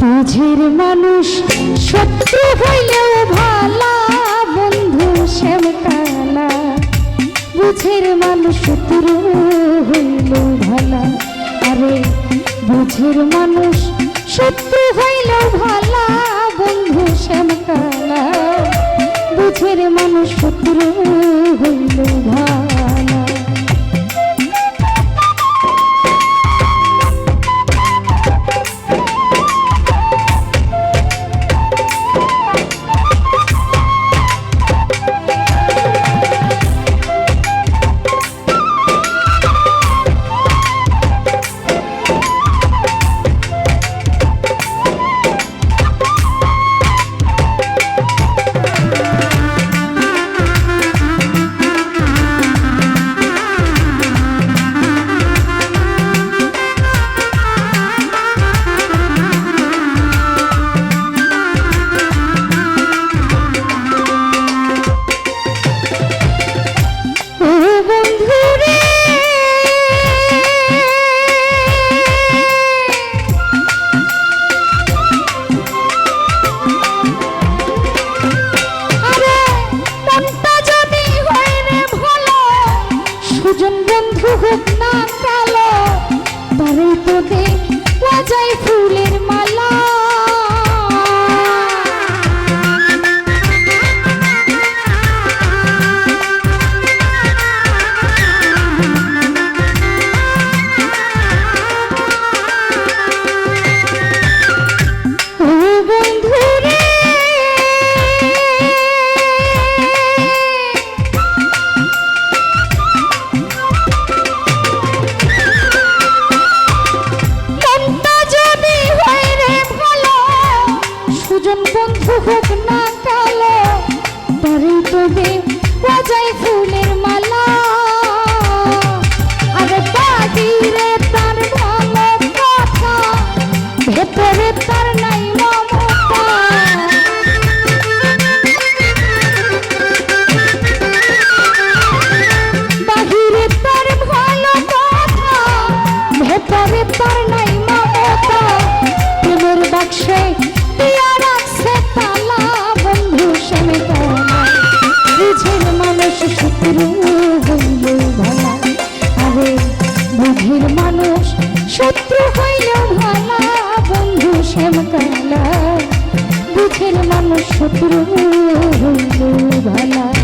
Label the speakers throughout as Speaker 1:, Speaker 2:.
Speaker 1: বুঝের মানুষ শত্রু হইলেও ভালা, বন্ধু শ্যাম কালা। বুঝের মানুষ শত্রু হইলেও ভালা। আরে, বুঝের মানুষ শত্রু হইলেও ভালা, বন্ধু শ্যাম কালা। বুঝের মানুষ শত্রু ভেতরে তার নাই মমতা। প্রেমের বাক্সে দিয়া রাখছে তালা। বন্ধু শ্যামে বুঝের মানুষ শত্রু হইল ভালা। আরে বুঝির মানুষ শত্রু হইল ভালা। বন্ধু শ্যাম কালা বুঝের মানুষ শত্রু হইল ভালা।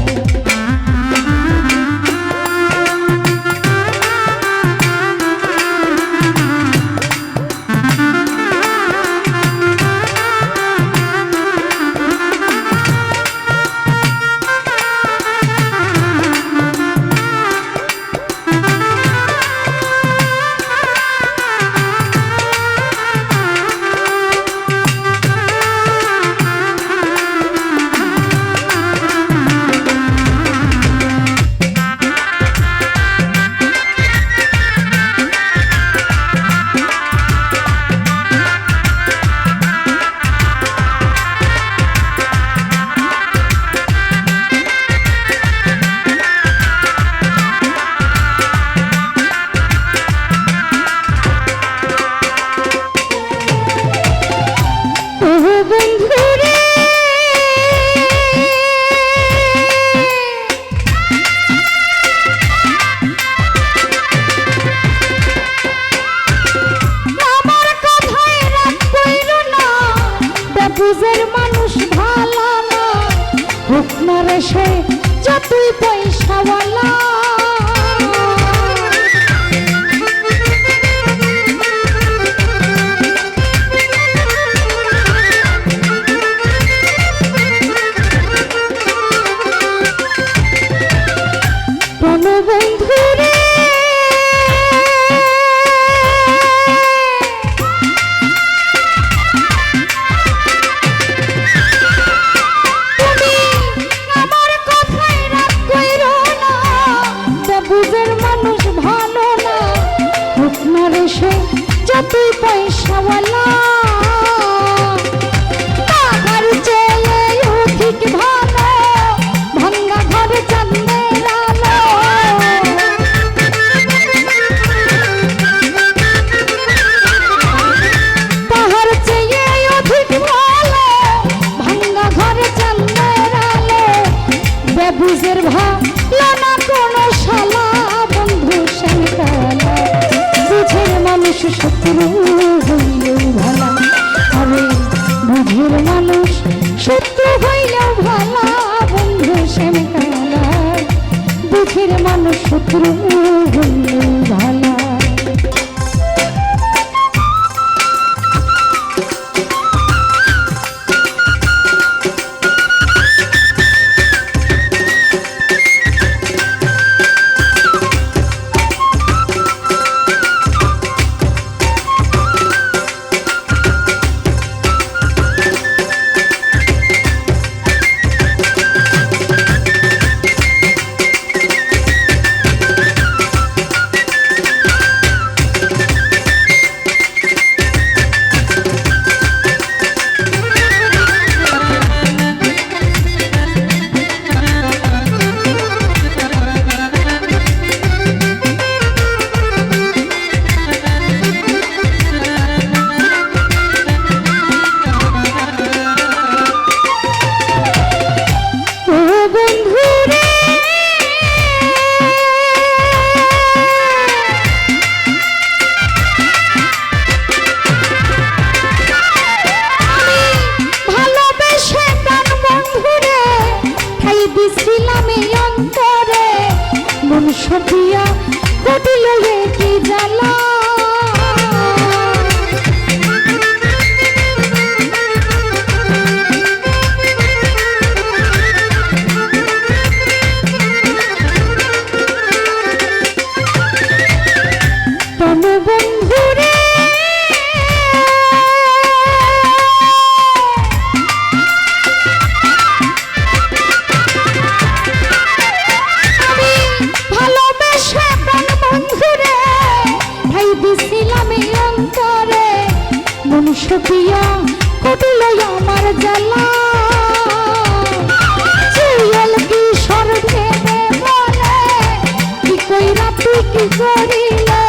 Speaker 1: সে যতই পয়সাওয়ালা। বন্ধুরে বুঝের মানুষ ভালো না। হোক রে সে যতই পয়সাওয়ালা শত্রু হইলেও ভালা। আরে বুঝের মানুষ, শত্রু হইলেও ভালা। বন্ধু শ্যাম কালা মানুষ, শত্রু হইলেও ভালা। মন সপিয়া কটিল রে কি জ্বালা প্রিয়া কটিল আমার জ্বালা। চুয়াল কি সর ভেবে বলে কি কইরা তুই কি করিলে?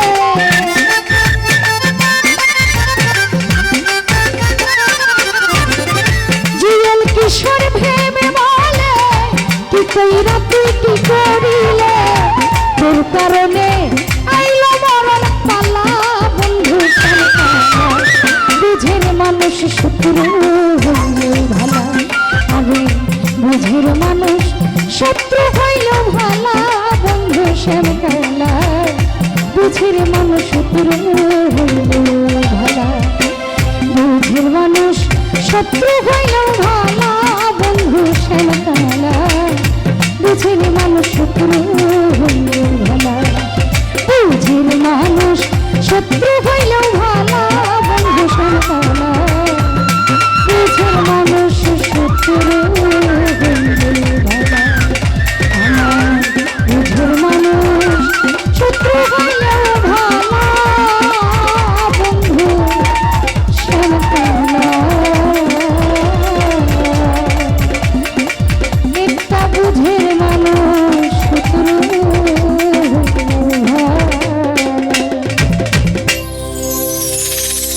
Speaker 1: জিয়াল কিশোর কারণে বুঝের মানুষ, শত্রু হইল ভালা। বন্ধু শ্যামকালা বুঝের মানুষ, শত্রু হইল ভালা। বুঝের মানুষ, শত্রু হইলেও ভালা। বন্ধু শ্যামকালা বুঝের মানুষ, শত্রু হইলেও ভালা। বুঝের মানুষ, শত্রু